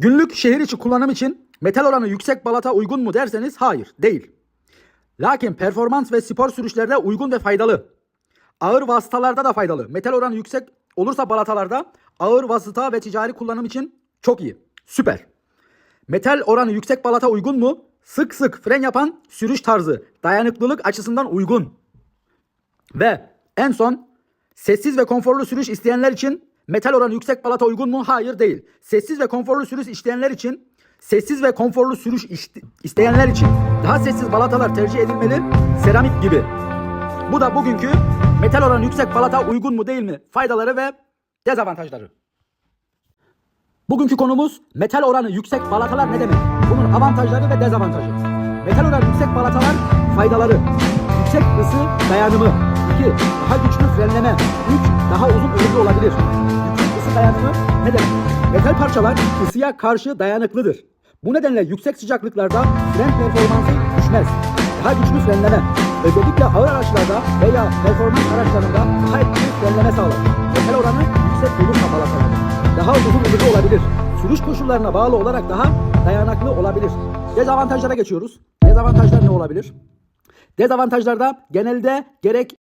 Günlük şehir içi kullanım için metal oranı yüksek balata uygun mu derseniz hayır değil. Lakin performans ve spor sürüşlerde uygun ve faydalı. Ağır vasıtalarda da faydalı. Metal oranı yüksek olursa balatalarda ağır vasıta ve ticari kullanım için çok iyi. Süper. Metal oranı yüksek balata uygun mu? Sık sık fren yapan sürüş tarzı dayanıklılık açısından uygun. Ve en son sessiz ve konforlu sürüş isteyenler için metal oranı yüksek balata uygun mu? Hayır değil. Sessiz ve konforlu sürüş isteyenler için sessiz ve konforlu sürüş iste- isteyenler için daha sessiz balatalar tercih edilmeli. Seramik gibi. Bu da bugünkü metal oranı yüksek balata uygun mu değil mi? Faydaları ve dezavantajları. Bugünkü konumuz metal oranı yüksek balatalar ne demek? Bunun avantajları ve dezavantajı. Metal oranı yüksek balatalar faydaları. Yüksek ısı dayanımı. 2. Daha güçlü frenleme. 3. Daha uzun ömürlü olabilir. Yüksek ısı dayanımı ne demek? Metal parçalar ısıya karşı dayanıklıdır. Bu nedenle yüksek sıcaklıklarda fren performansı düşmez. Daha güçlü frenleme. Özellikle ağır araçlarda veya performans araçlarında daha etkili frenleme sağlar. Metal oranı yüksek olursa balatalar daha uzun ömürlü olabilir. Sürüş koşullarına bağlı olarak daha dayanıklı olabilir. Dezavantajlara geçiyoruz. Dezavantajlar ne olabilir? Dezavantajlarda genelde gerek